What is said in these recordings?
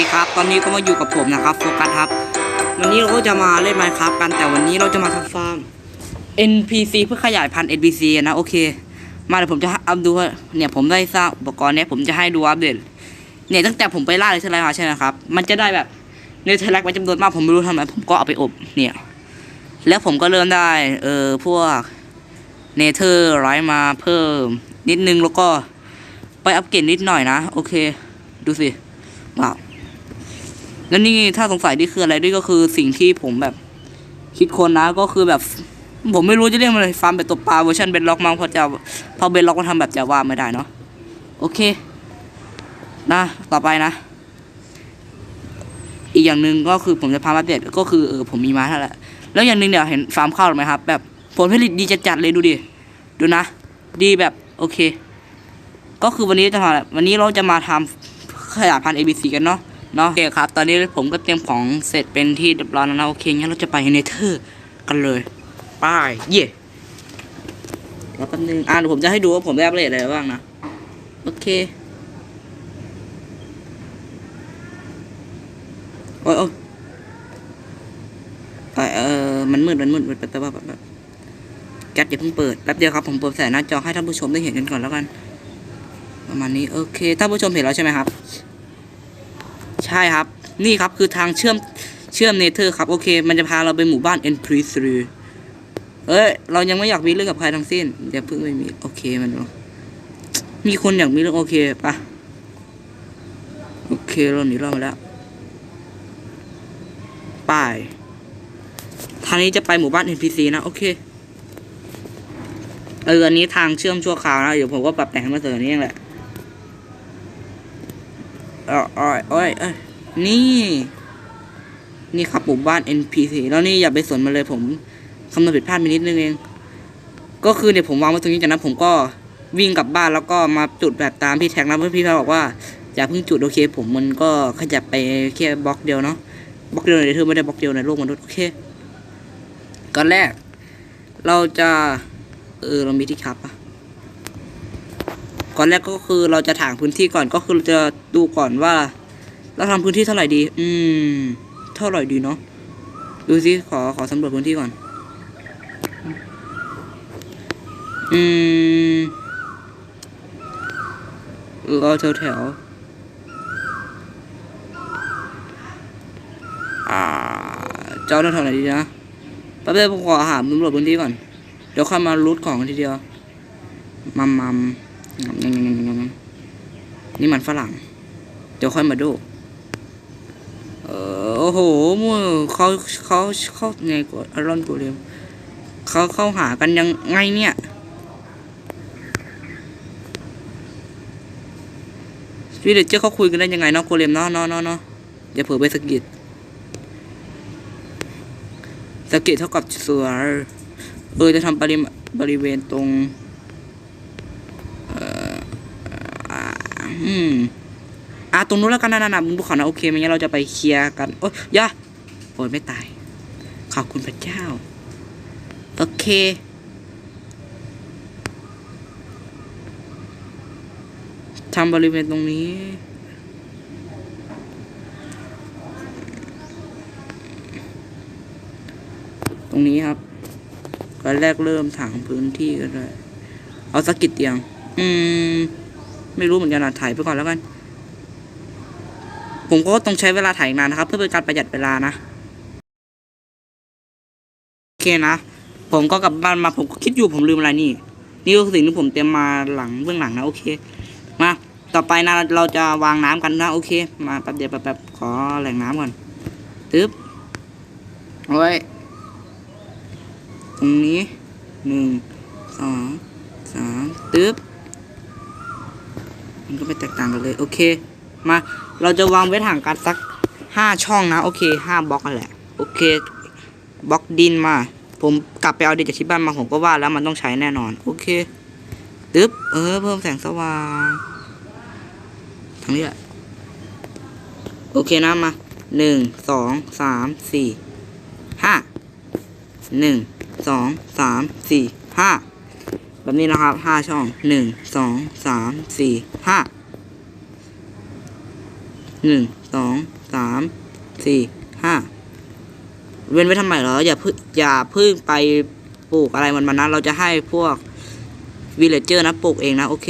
ดีครับ ตอนนี้ก็มาอยู่กับผมนะครับโฟกัสครับ วันนี้เราก็จะมาเล่นไมค์ครับกันแต่วันนี้เราจะมาทำฟาร์ม NPC เพื่อขยายพันธุ์ NPC นะโอเค มาเดี๋ยวผมจะอัพดูเนี่ยผมได้สร้างอุปกรณ์เนี่ยผมจะให้ดูอัปเดตเนี่ยตั้งแต่ผมไปล่าเลยใช่ไหมครับใช่ไหมครับ มันจะได้แบบเนเธอร์แลกเป็นจำนวนมากผมไม่รู้ทำไมผมก็เอาไปอบเนี่ยแล้วผมก็เริ่มได้ เออพวกเนเธอร์ไรมาเพิ่ม นิดนึงแล้วก็ไปอัปเกรดนิดหน่อยนะ โอเค ดูสิว้าว แล้วนี่ถ้าสงสัยนี่คืออะไรนี่ก็คือสิ่งที่ผมแบบคิดคนนะก็คือแบบ ผมไม่รู้จะเรียกมันอะไรฟาร์มแบบตกปลาเวอร์ชันเบนล็อกมั้งเพราะจะเพราะเบนล็อกมันทำแบบจะว่าไม่ได้เนาะโอเค นะต่อไปนะ อีกอย่างหนึ่งก็คือผมจะพามาอัปเดก็คือเออผมมีมาเท่าไหร่แล้วอย่างหนึ่งเดี๋ยวเห็นฟาร์มข้าวหรือไหมครับ แบบผลผลิตดีจัดๆเลยดูดิดูนะ ดีแบบโอเค ก็คือวันนี้จะมาวันนี้เราจะมาทำขยายพันธุ์ ABC กันเนาะ เนาะโอเคครับ ตอนนี้ผมก็เตรียมของเสร็จเป็นที่เรียบร้อยแล้วนะโอเคงั้นเราจะไปเนเธอร์กันเลยไปเย่แล้วแป๊บนึงอ่าดูผมจะให้ดูว่าผมได้อัปเดตอะไรบ้างนะ โอเคโอ้ยโอ้ยเออมันมืดมันมืดมันแป๊บแป๊บแบแป๊บแก๊สอย่าเพิ่งเปิดแป๊บเดียวครับผมเปิดแสงหน้าจอให้ท่านผู้ชมได้เห็นกันก่อนแล้วกัน ประมาณนี้โอเคท่านผู้ชมเห็นแล้วใช่ไหมครับ ใช่ครับ นี่ครับคือทางเชื่อมเชื่อมเนเธอร์ครับ โอเค มันจะพาเราไปหมู่บ้านเอ็นพรีสรีเอ้ย เรายังไม่อยากมีเรื่องกับใครทั้งสิ้นเดี๋ยวเพิ่งไม่มี โอเคมันมีคนอยากมีเรื่องโอเคปะโอเคเราหนีรอดมาแล้วไปทางนี้จะไปหมู่บ้าน NPC นพีซีนะ โอเคเอออันนี้ทางเชื่อมชั่วคราวนะ เดี๋ยวผมก็ปรับแต่งให้มาเสริมนี้เองแหละ อออ้ยอ้อยอ้ยนี่ นี่ครับหมู่บ้าน NPC แล้วนี่อย่าไปสนมันเลยผมคำนวณผิดพลาดไปนิดนึงเอง ก็คือเนี่ยผมวางไว้ตรงนี้จากนั้นผมก็วิ่งกลับบ้านแล้วก็มาจุดแบบตามพี่แท็กนะเพื่อนพี่เขาบอกว่าอย่าเพิ่งจุดโอเค ผมมันก็ขยับไปแค่บล็อกเดียวเนาะบล็อกเดียวในเธอไม่ได้บล็อกเดียวในโลกมนุษย์โอเคก่อนแรก เราจะ เออเรามีที่ครับอะ อนแรกก็คือเราจะถางพื้นที่ก่อนก็คือเราจะดูก่อนว่า เราทำพื้นที่เท่าไหร่ดี อืม เท่าไหร่ดีเนาะดูสิขอขอสำรวจพื้นที่ก่อน อืมเออเอาแถวแถวอ่าเจ้าต้องทำอะไรดีนะแป๊บเดียวผมขอหาสำรวจพื้นที่ก่อน เดี๋ยวค่อยมารูทของทีเดียว มัมมัม นี่มันฝรั่ง เดี๋ยวค่อยมาดู เออโอ้โหมั่วเขาเขาเขาไงกอารอนกูเร็วเขาเข้าหากันยังไงเนี่ยพี่เดจเจอร์เขาคุยกันได้ยังไงเนาะโกเลมเนาะเนาะเนาะเนาะอย่าเผลอไปสกิดสกิดเท่ากับเสือเออจะทำปริมบริเวณตรง เอ่ออ่า อืมอะตรงนู้นแล้วกันนะนะบนภูเขานะโอเคไม่งั้นเราจะไปเคลียร์กัน โอ้ยอย่าโอ้ยไม่ตาย ขอบคุณพระเจ้า โอเค ทำบริเวณตรงนี้ ตรงนี้ครับตอนแรกเริ่มถางพื้นที่กันเลย เอาสักกิดเตียง อืม ไม่รู้เหมือนกันนะถ่ายไปก่อนแล้วกัน ผมก็ต้องใช้เวลาถ่ายนานนะครับ เพื่อเป็นการประหยัดเวลานะโอเคนะผมก็กลับบ้านมาผมก็คิดอยู่ผมลืมอะไรนี่นี่ก็คือสิ่งที่ผมเตรียมมาหลังเบื้องหลังนะโอเคมาต่อไปนะเราจะวางน้ำกันนะโอเค มาแป๊บเดียวแป๊บๆขอแหล่งน้ำก่อนตึ๊บเอาไว้ตรงนี้หนึ่งสองสามตึ๊บ มันก็ไม่แตกต่างกันเลย โอเค มา เราจะวางไว้ห่างกันสักห้าช่องนะ โอเคห้าบล็อกกันแหละ โอเค บล็อกดินมา ผมกลับไปเอาดินจากที่บ้านมาผมก็ว่าแล้วมันต้องใช้แน่นอน โอเคตึ๊บ เออ เพิ่มแสงสว่าง ทางนี้แหละ โอเคนะมาหนึ่งสองสามสี่ห้าหนึ่งสองสามสี่ห้า แบบนี้นะครับห้าช่องหนึ่งสองสามสี่ห้าหนึ่งสองสามสี่ห้าเว้นไว้ทำไมเหรออย่าเพึ่งอย่าเพึ่งไปปลูกอะไรมันมานะเราจะให้พวกวิลเลจเจอร์นะปลูกเองนะโอเค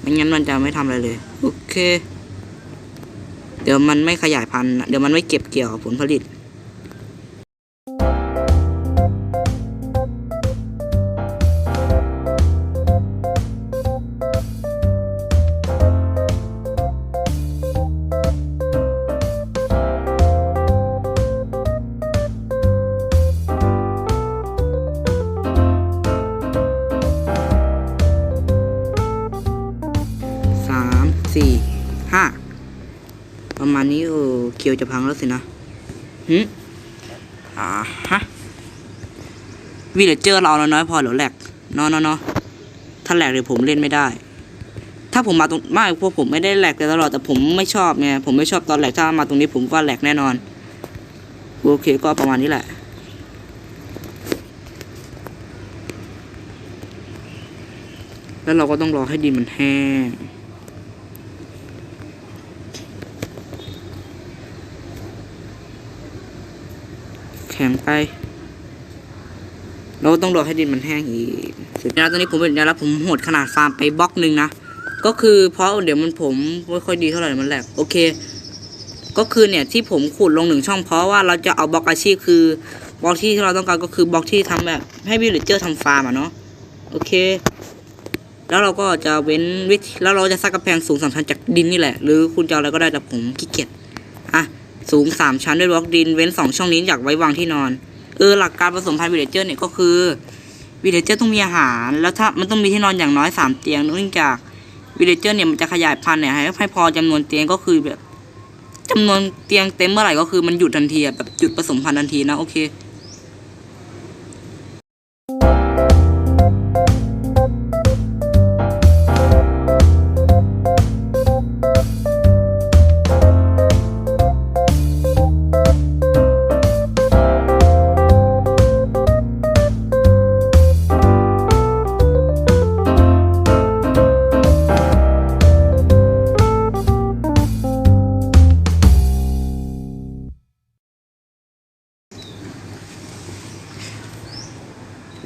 ไม่งั้นมันจะไม่ทำอะไรเลย โอเค เดี๋ยวมันไม่ขยายพันธุ์เดี๋ยวมันไม่เก็บเกี่ยวผลผลิตียวจะพังแล้วสินะหืมอ่าฮะวีเลเจอร์เราน้อยพอหรือแหลกนาะเนนาะถ้าแหลกเดี๋ยวผมเล่นไม่ได้ ถ้าผมมาตรงไม่พวกผมไม่ได้แหลกแต่ตลอดแต่ผมไม่ชอบไงผมไม่ชอบตอนแหลกถ้ามาตรงนี้ผมว่าแหลกแน่นอนโอเคก็ประมาณนี้แหละแล้วเราก็ต้องรอให้ดินมันแห้ง แข็งไป เราต้องรอให้ดินมันแห้งอีกเสร็จแล้วตอนนี้ผมเป็นแล้วผมโหดขนาดฟาร์มไปบล็อกหนึ่งนะ ก็คือเพราะเดี๋ยวมันผมไม่ค่อยดีเท่าไหร่มันแหลกโอเค ก็คือเนี่ยที่ผมขุดลงหนึ่งช่องเพราะว่าเราจะเอาบล็อกอาชีพคือบล็อกที่เราต้องการก็คือบล็อกที่ทำแบบให้วิลเลจเจอร์ทำฟาร์มอะเนาะโอเค แล้วเราก็จะเว้นวิธีแล้วเราจะสร้างกำแพงสูงสามชั้นจากดินนี่แหละ หรือคุณจะอะไรก็ได้แต่ผมขี้เกียจ สูงสามชั้นด้วยบล็อกดิน เว้นสองช่องนี้อยากไว้วางที่นอน เออหลักการผสมพันธุ์วิเลเจอร์เนี่ยก็คือวิเลเจอร์ต้องมีอาหาร แล้วถ้ามันต้องมีที่นอนอย่างน้อยสามเตียงเนื่องจากวิเลเจอร์เนี่ยมันจะขยายพันธุ์เนี่ยให้พอจำนวนเตียงก็คือแบบจำนวนเตียงเต็มเมื่อไหร่ก็คือมันหยุดทันทีแบบหยุดผสมพันธุ์ทันทีนะโอเค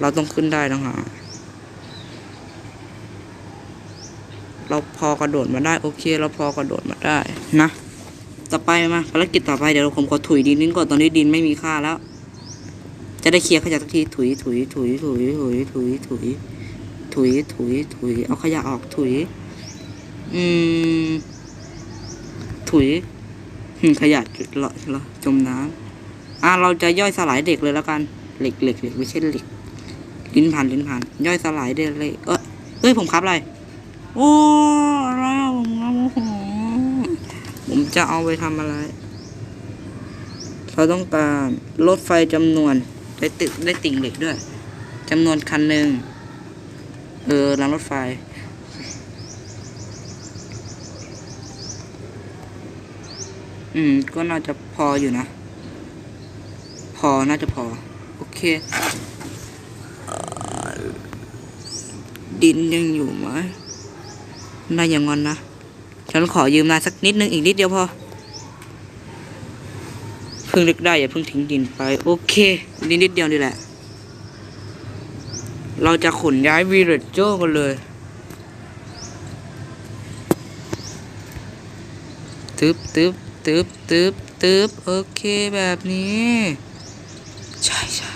เราต้องขึ้นได้นะฮะเราพอกระโดดมาได้โอเค เราพอกระโดดมาได้นะ ต่อไปมาภารกิจต่อไปเดี๋ยวผมขอถุยดินนิดก่อนตอนนี้ดินไม่มีค่าแล้ว จะได้เคลียร์ขยะสักทีถุยถุยถุยถุยถุยถุยถุยถุยถุยถุยเอาขยะออกถุย อืม ถุยขยะจุดละจมน้ำอะเราจะย่อยสลายเด็กเลยแล้วกัน เหล็กเหล็กเหล็กไม่ใช่เหล็ก ลิ้นพันลิ้นพันย่อยสลายได้เลย เอ้ยเอ้ยผมครับอะไร โอ้อะไรอะผมครับโอ้โหผมจะเอาไปทำอะไร เราต้องการรถไฟจำนวนได้ตึกได้ติ่งเหล็กด้วยจำนวนคันหนึ่งเออรางรถไฟ อืม ก็น่าจะพออยู่นะ พอ น่าจะพอ โอเค ดินยังอยู่ไหมนายอย่างงอนนะ ฉันขอยืมนายสักนิดนึงอีกนิดเดียวพอเพิ่งเล็กได้อย่าเพิ่งทิ้งดินไปโอเคดินนิดเดียวนี่แหละ เราจะขนย้ายวีเรจโจกันเลยตึบตึบตึบตึบตึบโอเคแบบนี้ ใช่ใช่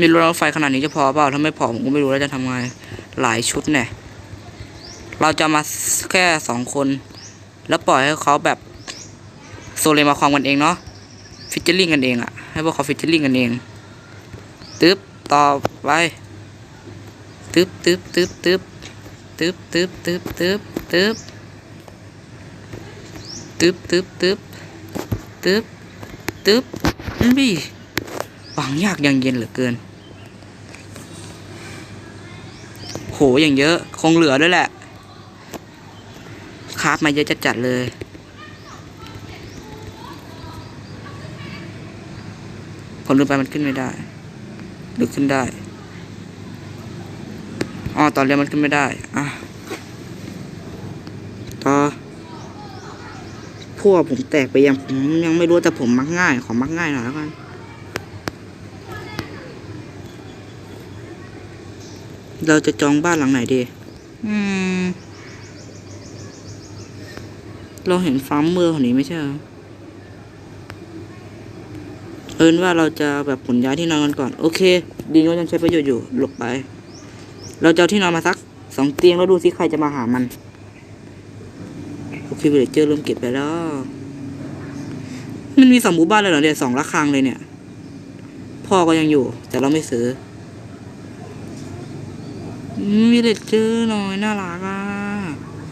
มีรถไฟขนาดนี้จะพอเปล่าถ้าไม่พอผมก็ไม่รู้แล้วจะทำไงหลายชุดเนี่ย เราจะมาแค่สองคน แล้วปล่อยให้เขาแบบโซเลมาความกันเองเนาะฟิชเชอร์ลิงกันเองอะให้พวกเขาฟิชเชอร์ลิงกันเองตึ๊บต่อไปตึ๊บตึ๊บตึ๊บตึ๊บตึ๊บตึ๊บตึ๊บตึ๊บตึ๊บตึ๊บตึ๊บตึ๊บตึ๊บตึ๊บนี่วางยากย่างเย็นเหลือเกิน โหอย่างเยอะ คงเหลือด้วยแหละ คราฟมาเยอะจะจัดเลย ผมลืมไปมันขึ้นไม่ได้หรือขึ้นได้ อ๋อ ตอนเรียนมันขึ้นไม่ได้ อะอ่าพวกผมแตกไปยังผมยังไม่รู้แต่ผมมักง่าย ขอมักง่ายหน่อยแล้วกัน เราจะจองบ้านหลังไหนดี อืม เราเห็นฟาร์มเมอร์คนนี้ไม่ใช่เหรอเอินว่าเราจะแบบขนย้ายที่นอนกันก่อน โอเค ดีก็ยังใช้ประโยชน์อยู่ หลบไป เราจะเอาที่นอนมาสักสองเตียงแล้วดูสิใครจะมาหามัน โอเคเดี๋ยวเจอเริ่มเก็บไปแล้ว มันมีสองหมู่บ้านเลยเหรอเนี่ยสองระฆังเลยเนี่ย พ่อก็ยังอยู่ แต่เราไม่ซื้อ มีเด็กเจอหน่อยน่ารักอะ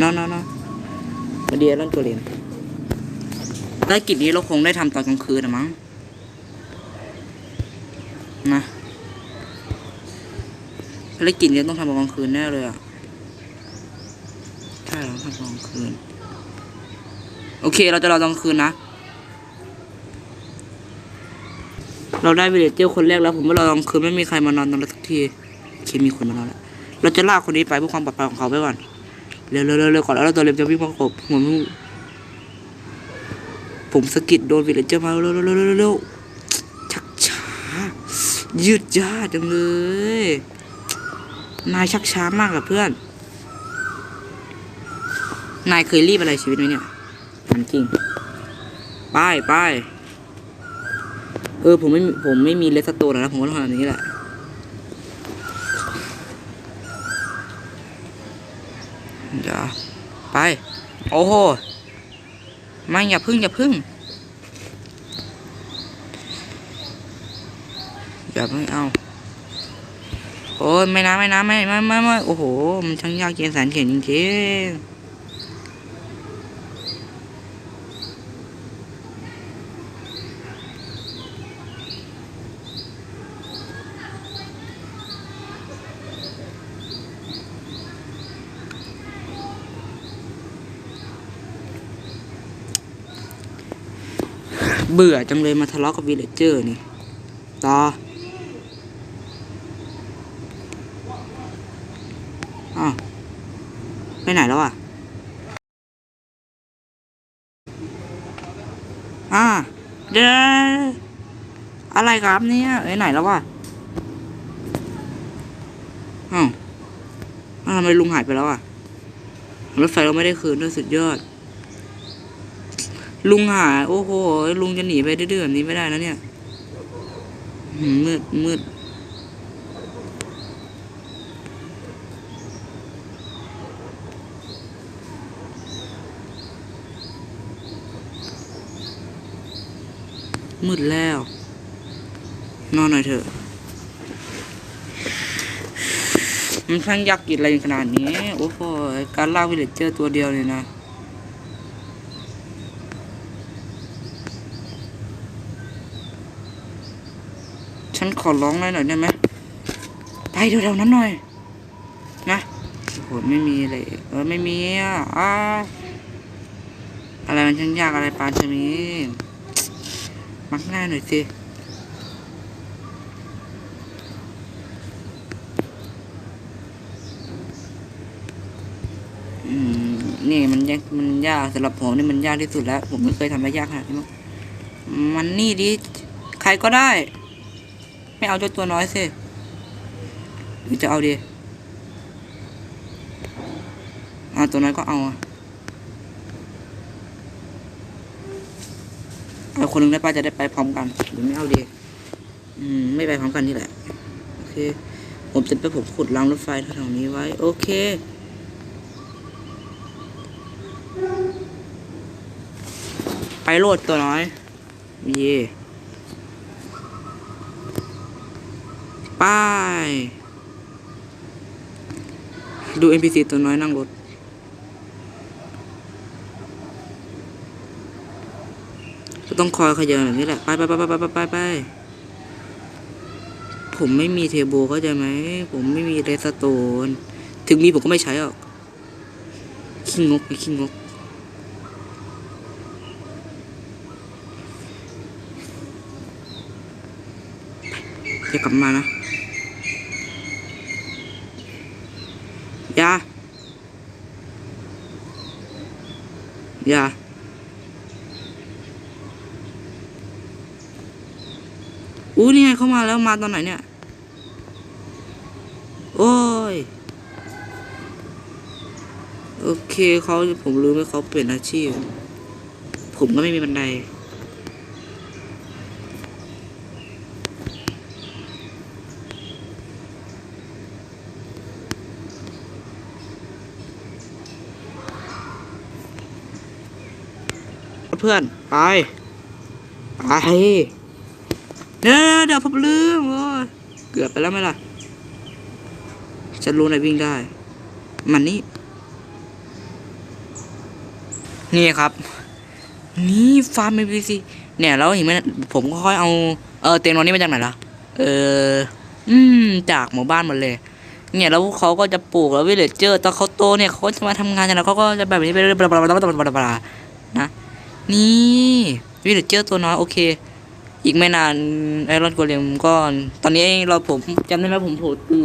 นอนนอนนอนมาเดียร่อนตัวเรียนได้กิจนี้เราคงได้ทำตอนกลางคืนนะมั้งนะภารกิจนี้ต้องทำตอนกลางคืนแน่เลยอะใช่เราทำตอนกลางคืน โอเค เราจะรอตอนกลางคืนนะเราได้วิลเลจเจอร์คนแรกแล้ว ผมว่าเราตอนกลางคืนไม่มีใครมานอนตรงนั้นสักทีโอเคมีคนมานอนแล้ว เราจะลากคนนี้ไปเพื่อความปลอดภัยของเขาไปก่อน เร็วเร็วเร็วก่อนแล้วเราตัวเร็วจะวิ่งประกบผมผมสกิดโดนวิลเลจเจอร์มาเร็วเร็วเร็วเร็วชักช้า ยืดยาจังเลย นายชักช้ามากกับเพื่อน นายเคยรีบอะไรชีวิตไหมเนี่ยถามจริงไปไปเออผมไม่ผมไม่มีเลสโตนนะผมก็ต้องทำแบบนี้แหละ เดี๋ยวไป โอ้โหไม่อย่าพึ่งอย่าพึ่งอย่าพึ่งเอาโอ้ยไม่นะไม่นะไม่ไม่ไม่ไม่โอ้โห มันช่างยากเย็นแสนเข็นจริงๆ เบื่อจังเลยมาทะเลาะกับวีเลเจอร์นี่ ต่ออ้าวไปไหนแล้วอะ อ่า เดอะไรครับเนี่ยไปไหนแล้ววะอ้าวอ้าวทำไมลุงหายไปแล้วอะ รถไฟเราไม่ได้คืนด้วยสุดยอด ลุงหาโอ้โห ลุงจะหนีไปดื้อๆแบบนี้ไม่ได้นะเนี่ยมมืดมืดมืดแล้ว นอนหน่อยเถอะ มันช่างยากกินอะไรขนาดนี้ โอ้โห การล่าวิลเลจเจอร์ตัวเดียวเลยนะ นขอร้องหน่อยหน่อยได้ไหมไปเดี๋ยวๆนั้นหน่อย นะโอ้โหไม่มีเลย เออไม่มีอะอ่าอะไรมันช่างยากอะไรปานชมีมักง่ายหน่อยสิอืมนี่มันยากมันยากสำหรับผมนี่มันยากที่สุดแล้ว ผมไม่เคยทำได้ยากขนาดนี้มามันนี่ดิ ใครก็ได้ ไม่เอาเจ้าตัวน้อยสิหรือจะเอาดีเอาตัวน้อยก็เอาอะเอาคนหนึงได้ป้าจะได้ไปพร้อมกันหรือไม่เอาดีอืมไม่ไปพร้อมกันนี่แหละโอเคผมจะไปผมขุดรางรถไฟแถวนี้ไว้ โอเคไปโหลดตัวน้อย เย่ ไป้ายดู NPC ตัวน้อยนั่งรถ ก็ต้องคอยขยันแบบนี้แหละ ไปไปไปไปไปไปไปผมไม่มีเทโบเข้าใจไหม ผมไม่มีเรสโตน ถึงมีผมก็ไม่ใช้หรอกขี้งกไอ้ขี้งกจะกลับมานะอยา อย่าอู้นี่ไงเข้ามาแล้วมาตอนไหนเนี่ย โอ้ย โอเคเขาผมรู้ว่าเขาเปลี่ยนอาชีพ ผมก็ไม่มีบันได เพื่อนไป ไปเดี๋ยวเดี๋ยวผมลืมโอ้ยเกือบไปแล้วไหมล่ะฉันรู้นวิ่งได้ มันนี่ นี่ครับ นี่ฟาร์มเอพีซีเนี่ยแล้วเห็นไหมผมก็ค่อยเอาเออเตียงนอนนี่มาจากไหนล่ะ เออ อืม จากหมู่บ้านหมดเลย เนี่ยแล้วเขาก็จะปลูกแล้ววิลเลจเจอร์ตอนเขาโตเนี่ยเขาก็จะมาทำงานกันแล้วเขาก็จะแบบนี้ไปเรื่อยๆ นี่วิเลจเจอร์ตัวน้อยโอเค อีกไม่นานไอรอนโกเลมก็ตอนนี้เราผมจำได้ไหมผมโผล่ตี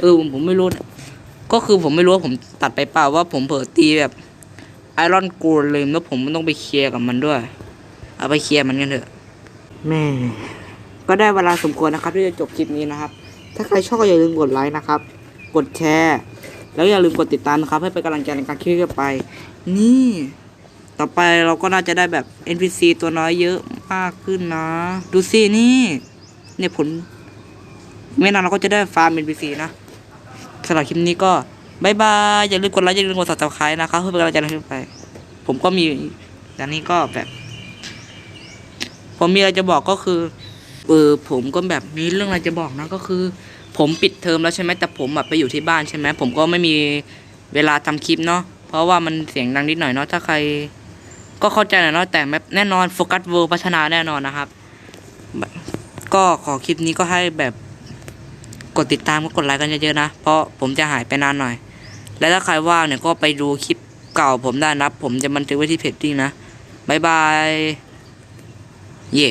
เออผมผมไม่รู้ ก็คือผมไม่รู้ว่าผมตัดไปเปล่าว่าผมเผลอตีแบบไอรอนโกเลมแล้วผมต้องไปเคลียร์กับมันด้วย เอาไปเคลียร์มันกันเถอะแม่ก็ได้เวลาสมควรนะครับที่จะจบคลิปนี้นะครับ ถ้าใครชอบก็อย่าลืมกดไลค์นะครับ กดแชร์ แล้วอย่าลืมกดติดตามนะครับ ให้เป็นกำลังใจในการคลิปต่อไป นี่ ต่อไปเราก็น่าจะได้แบบ NPC ตัวน้อยเยอะมากขึ้นนะ ดูสินี่เนี่ยผลไม่นานเราก็จะได้ฟาร์ม NPC นะสำหรับคลิปนี้ก็บายบาย อย่าลืมกดไลค์อย่าลืมกด subscribe นะครับ เพื่อเป็นกำลังใจในคลิปไป ผมก็มีแต่นี้ก็แบบ ผมมีอะไรจะบอกก็คือเออผมก็แบบมีเรื่องอะไรจะบอกนะก็คือ ผมปิดเทอมแล้วใช่ไหมแต่ผมแบบไปอยู่ที่บ้านใช่ไหมผมก็ไม่มีเวลาทำคลิปเนาะเพราะว่ามันเสียงดังนิดหน่อยเนาะถ้าใคร ก็เข้าใจหน่อยเนาะแต่แบบแน่นอนโฟกัสเวิร์พัฒนาแน่นอนนะครับ ก็ขอคลิปนี้ก็ให้แบบกดติดตามก็กดไลค์กันเยอะๆนะ เพราะผมจะหายไปนานหน่อย และถ้าใครว่างเนี่ยก็ไปดูคลิปเก่าผมได้นะผมจะบันทึกไว้ที่เพจริงนะบายบาย เย่